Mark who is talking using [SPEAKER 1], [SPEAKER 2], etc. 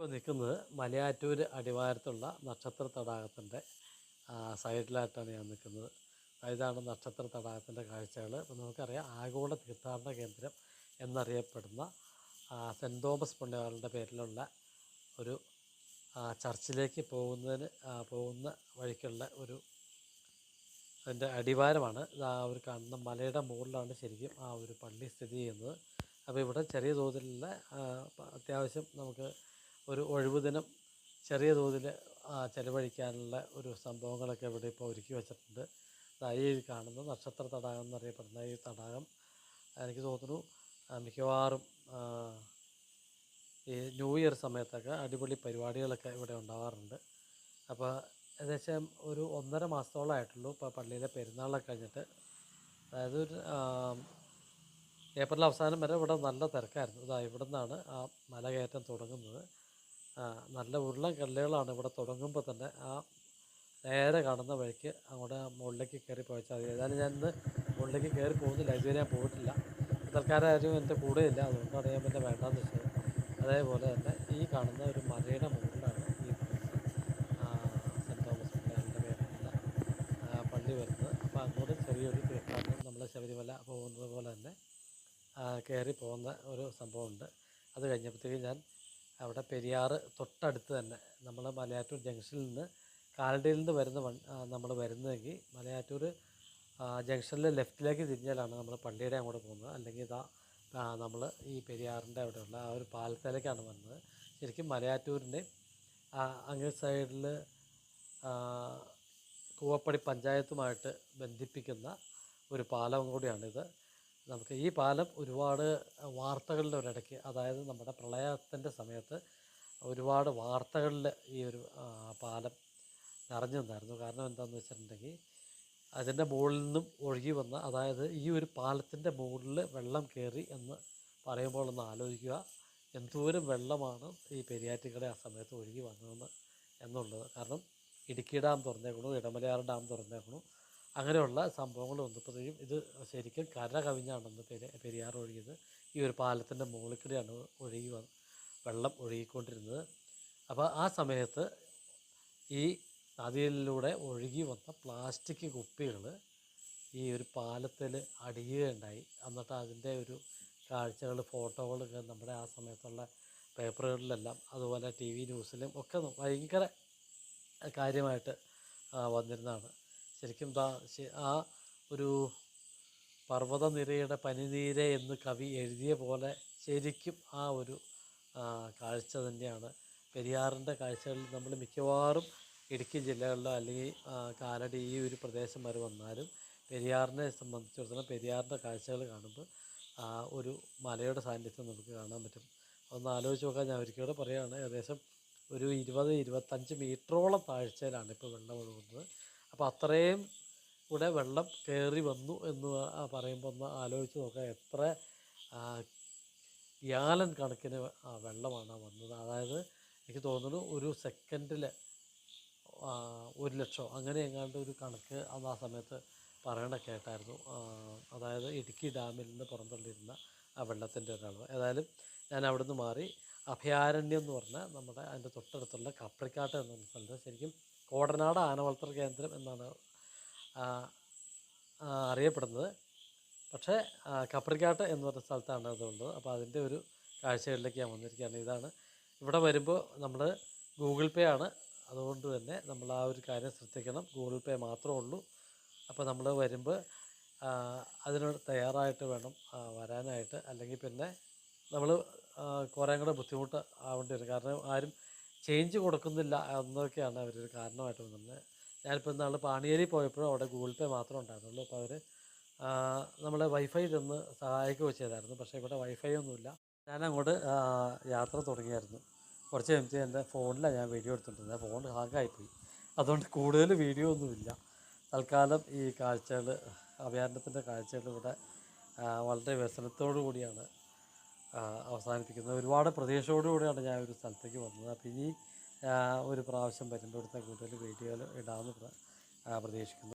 [SPEAKER 1] ഇപ്പോൾ നിൽക്കുന്നത് മലയാറ്റൂർ അടിവാരത്തുള്ള നക്ഷത്ര തടാകത്തിന്റെ സൈഡിലായിട്ടാണ് ഞാൻ നിൽക്കുന്നത്. ഇതാണ് നക്ഷത്ര തടാകത്തിന്റെ കാഴ്ചകൾ ഇപ്പോൾ നമുക്കറിയാം ആഗോള തീർത്ഥാടന കേന്ദ്രം എന്നറിയപ്പെടുന്ന സെന്റ് തോമസ് പുണ്യവാളുടെ പേരിലുള്ള ഒരു ചർച്ചിലേക്ക് പോകുന്നതിന് പോകുന്ന വഴിക്കുള്ള ഒരു അതിന്റെ അടിവാരമാണ്. ഇത് ആ ഒരു കാണുന്ന മലയുടെ മുകളിലാണ് ശരിക്കും ആ ഒരു പള്ളി സ്ഥിതി ചെയ്യുന്നത്. അപ്പോൾ ഇവിടെ ചെറിയ തോതിലുള്ള അത്യാവശ്യം നമുക്ക് ഒരു ഒഴിവ് ദിനം ചെറിയ തോതിൽ ചിലവഴിക്കാനുള്ള ഒരു സംഭവങ്ങളൊക്കെ ഇവിടെ ഇപ്പോൾ ഒരുക്കി വെച്ചിട്ടുണ്ട്. ഈ കാണുന്ന നക്ഷത്ര തടാകം എന്നറിയപ്പെടുന്ന ഈ തടാകം എനിക്ക് തോന്നുന്നു മിക്കവാറും ഈ ന്യൂ ഇയർ സമയത്തൊക്കെ അടിപൊളി പരിപാടികളൊക്കെ ഇവിടെ ഉണ്ടാവാറുണ്ട്. അപ്പോൾ ഏകദേശം ഒരു ഒന്നര മാസത്തോളമായിട്ടുള്ളൂ ഇപ്പോൾ പള്ളിയിലെ പെരുന്നാളൊക്കെ കഴിഞ്ഞിട്ട്. അതായത് ഒരു ഏപ്രിൽ അവസാനം വരെ ഇവിടെ നല്ല തിരക്കായിരുന്നു. ഇതാ ഇവിടെ നിന്നാണ് ആ മലകയറ്റം തുടങ്ങുന്നത്. നല്ല ഉരുളൻ കല്ലുകളാണ് ഇവിടെ തുടങ്ങുമ്പോൾ തന്നെ ആ നേരെ കാണുന്ന വഴിക്ക് അങ്ങോട്ട് മുകളിലേക്ക് കയറി പോയച്ചാൽ മതി. ഏതായാലും ഞാൻ ഇന്ന് മുകളിലേക്ക് കയറി പോകുന്നില്ല ഇതുവരെ ഞാൻ പോയിട്ടില്ല. തൽക്കാലം എന്റെ കൂടെ ഇല്ല. അതുകൊണ്ടാണ് ഞാൻ പിന്നെ വേണ്ടാന്ന് വെച്ചത്. അതേപോലെ തന്നെ ഈ കാണുന്ന ഒരു മലയുടെ മുകളിലാണ് ഈ സെന്റ് തോമസ് പിള്ളേരുടെ പേരിലുള്ള പള്ളി വരുന്നത്. അപ്പോൾ അങ്ങോട്ട് ചെറിയൊരു തീർത്ഥാടനം നമ്മൾ ശബരിമല പോകുന്നത് പോലെ തന്നെ കയറി പോകുന്ന ഒരു സംഭവമുണ്ട്. അത് കഴിഞ്ഞപ്പോഴത്തേക്കും ഞാൻ അവിടെ പെരിയാർ തൊട്ടടുത്ത് തന്നെ. നമ്മൾ മലയാറ്റൂർ ജംഗ്ഷനിൽ നിന്ന് കാലടിയിൽ നിന്ന് വരുന്ന നമ്മൾ വരുന്നതെങ്കിൽ മലയാറ്റൂർ ജംഗ്ഷനിൽ ലെഫ്റ്റിലേക്ക് തിരിഞ്ഞാലാണ് നമ്മൾ പള്ളിയുടെ അങ്ങോട്ട് പോകുന്നത്. അല്ലെങ്കിൽ ഇതാ നമ്മൾ ഈ പെരിയാറിന്റെ അവിടെയുള്ള ആ ഒരു പാലത്തിലേക്കാണ് വന്നത്. ശരിക്കും മലയാറ്റൂരിന്റെ അങ്ങേ സൈഡിൽ കൂവപ്പടി പഞ്ചായത്തുമായിട്ട് ബന്ധിപ്പിക്കുന്ന ഒരു പാലം കൂടിയാണിത്. നമുക്ക് ഈ പാലം ഒരുപാട് വാർത്തകളുടെ ഒരിടയ്ക്ക് അതായത് നമ്മുടെ പ്രളയത്തിന്റെ സമയത്ത് ഒരുപാട് വാർത്തകളിൽ ഈ ഒരു പാലം നിറഞ്ഞു നിന്നായിരുന്നു. കാരണം എന്താണെന്ന് വെച്ചിട്ടുണ്ടെങ്കിൽ അതിന്റെ മുകളിൽ നിന്നും ഒഴുകി വന്ന അതായത് ഈ ഒരു പാലത്തിന്റെ മുകളിൽ വെള്ളം കയറി എന്ന് പറയുമ്പോൾ ഒന്ന് ആലോചിക്കുക എന്തോരം വെള്ളമാണ് ഈ പെരിയാറ്റിക്കടെ ആ സമയത്ത് ഒഴുകി വന്നതെന്ന് എന്നുള്ളത്. കാരണം ഇടുക്കി ഡാം തുറന്നേക്കണു ഇടമലയാർ ഡാം തുറന്നേക്കണു അങ്ങനെയുള്ള സംഭവങ്ങൾ വന്നപ്പോഴത്തേക്കും ഇത് ശരിക്കും കര കവിഞ്ഞാണെന്ന് പെരി പെരിയാർ ഒഴുകിയത്. ഈ ഒരു പാലത്തിന്റെ മുകളിൽ ഒഴുകി വെള്ളം ഒഴുകിക്കൊണ്ടിരുന്നത്. അപ്പോൾ ആ സമയത്ത് ഈ നദിയിലൂടെ ഒഴുകി വന്ന പ്ലാസ്റ്റിക് കുപ്പികൾ ഈ ഒരു പാലത്തിൽ അടിയുകയുണ്ടായി. എന്നിട്ട് അതിന്റെ ഒരു കാഴ്ചകൾ ഫോട്ടോകളൊക്കെ നമ്മുടെ ആ സമയത്തുള്ള പേപ്പറുകളിലെല്ലാം അതുപോലെ ടി വി ന്യൂസിലും ഒക്കെ ഭയങ്കര കാര്യമായിട്ട് വന്നിരുന്നതാണ്. ശരിക്കും ആ ഒരു പർവതനിരയുടെ പനിനീരെ എന്ന് കവി എഴുതിയ പോലെ ശരിക്കും ആ ഒരു കാഴ്ച തന്നെയാണ്. പെരിയാറിന്റെ കാഴ്ചകളിൽ നമ്മൾ മിക്കവാറും ഇടുക്കി ജില്ലകളിലോ അല്ലെങ്കിൽ കാലടി ഈ ഒരു പ്രദേശം വരെ വന്നാലും പെരിയാറിനെ സംബന്ധിച്ചിടത്തോളം പെരിയാറിന്റെ കാഴ്ചകൾ കാണുമ്പോൾ ഒരു മലയുടെ സാന്നിധ്യം നമുക്ക് കാണാൻ പറ്റും. ഒന്ന് ആലോചിച്ച് നോക്കാൻ ഞാൻ ഒരിക്കലും പറയുകയാണ്. ഏകദേശം ഒരു ഇരുപത് ഇരുപത്തഞ്ച് മീറ്ററോളം താഴ്ചയിലാണ് ഇപ്പോൾ വെള്ളം ഒഴുകുന്നത്. അപ്പോൾ അത്രയും കൂടെ വെള്ളം കയറി വന്നു എന്ന് പറയുമ്പോൾ ഒന്ന് ആലോചിച്ച് നോക്കാം എത്ര ഗ്യാലൻ കണക്കിന് വെള്ളമാണ് വന്നത്. അതായത് എനിക്ക് തോന്നുന്നു ഒരു സെക്കൻഡിൽ ഒരു ലക്ഷം അങ്ങനെ എങ്ങാണ്ട് ഒരു കണക്ക് അന്ന് ആ സമയത്ത് പറയണ കേട്ടായിരുന്നു. അതായത് ഇടുക്കി ഡാമിൽ നിന്ന് പുറന്തള്ളിയിരുന്ന ആ വെള്ളത്തിന്റെ ഒരളവ്. ഏതായാലും ഞാൻ അവിടെ നിന്ന് മാറി. അഭയാരണ്യം എന്ന് പറഞ്ഞാൽ നമ്മുടെ അതിന്റെ തൊട്ടടുത്തുള്ള കപ്രിക്കാട്ട് എന്ന സ്ഥലത്ത് ശരിക്കും കോടനാട് ആന വളർത്തൽ കേന്ദ്രം എന്നാണ് അറിയപ്പെടുന്നത്. പക്ഷേ കപ്പറിക്കാട്ട് എന്ന് പറഞ്ഞ സ്ഥലത്താണ് അതുള്ളത്. അപ്പോൾ അതിന്റെ ഒരു കാഴ്ചകളിലേക്ക് ഞാൻ വന്നിരിക്കുകയാണ്. ഇതാണ് ഇവിടെ വരുമ്പോൾ നമ്മൾ ഗൂഗിൾ പേ ആണ്. അതുകൊണ്ട് തന്നെ നമ്മൾ ആ ഒരു കാര്യം ശ്രദ്ധിക്കണം. ഗൂഗിൾ പേ മാത്രമേ ഉള്ളൂ. അപ്പോൾ നമ്മൾ വരുമ്പോൾ അതിനോട് തയ്യാറായിട്ട് വേണം വരാനായിട്ട്. അല്ലെങ്കിൽ പിന്നെ നമ്മൾ കുറേ കൂടെ ബുദ്ധിമുട്ട് ആവേണ്ടി വരും. കാരണം ആരും ചേഞ്ച് കൊടുക്കുന്നില്ല എന്നൊക്കെയാണ് അവരൊരു കാരണമായിട്ട് വന്നത്. ഞാനിപ്പോൾ ഇന്നാൾ പാണിയേരി പോയപ്പോഴും അവിടെ ഗൂഗിൾ പേ മാത്രം ഉണ്ടായിരുന്നുള്ളൂ. അപ്പോൾ അവർ നമ്മളെ വൈഫൈ തന്ന് സഹായിക്കുകയോ ചെയ്തായിരുന്നു പക്ഷേ ഇവിടെ വൈഫൈ ഒന്നുമില്ല. ഞാൻ അങ്ങോട്ട് യാത്ര തുടങ്ങിയായിരുന്നു. കുറച്ച് കഴിഞ്ഞിട്ട് എന്റെ ഫോണിലാണ് ഞാൻ വീഡിയോ എടുത്തിട്ടുണ്ടായിരുന്നത് ഫോൺ ഹാങ്ങായിപ്പോയി. അതുകൊണ്ട് കൂടുതൽ വീഡിയോ ഒന്നുമില്ല. തൽക്കാലം ഈ കാഴ്ചകൾ അഭയാരണ്യത്തിന്റെ കാഴ്ചകൾ ഇവിടെ വളരെ വ്യസനത്തോടു കൂടിയാണ് അവസാനിപ്പിക്കുന്നത്. ഒരുപാട് പ്രതീക്ഷയോടുകൂടിയാണ് ഞാൻ ഒരു സ്ഥലത്തേക്ക് വന്നത്. അപ്പോൾ ഇനി ഒരു പ്രാവശ്യം വരുമ്പോൾ ഇവിടുത്തെ കൂടുതൽ വീഡിയോയിൽ ഇടാമെന്ന് പ്രതീക്ഷിക്കുന്നു.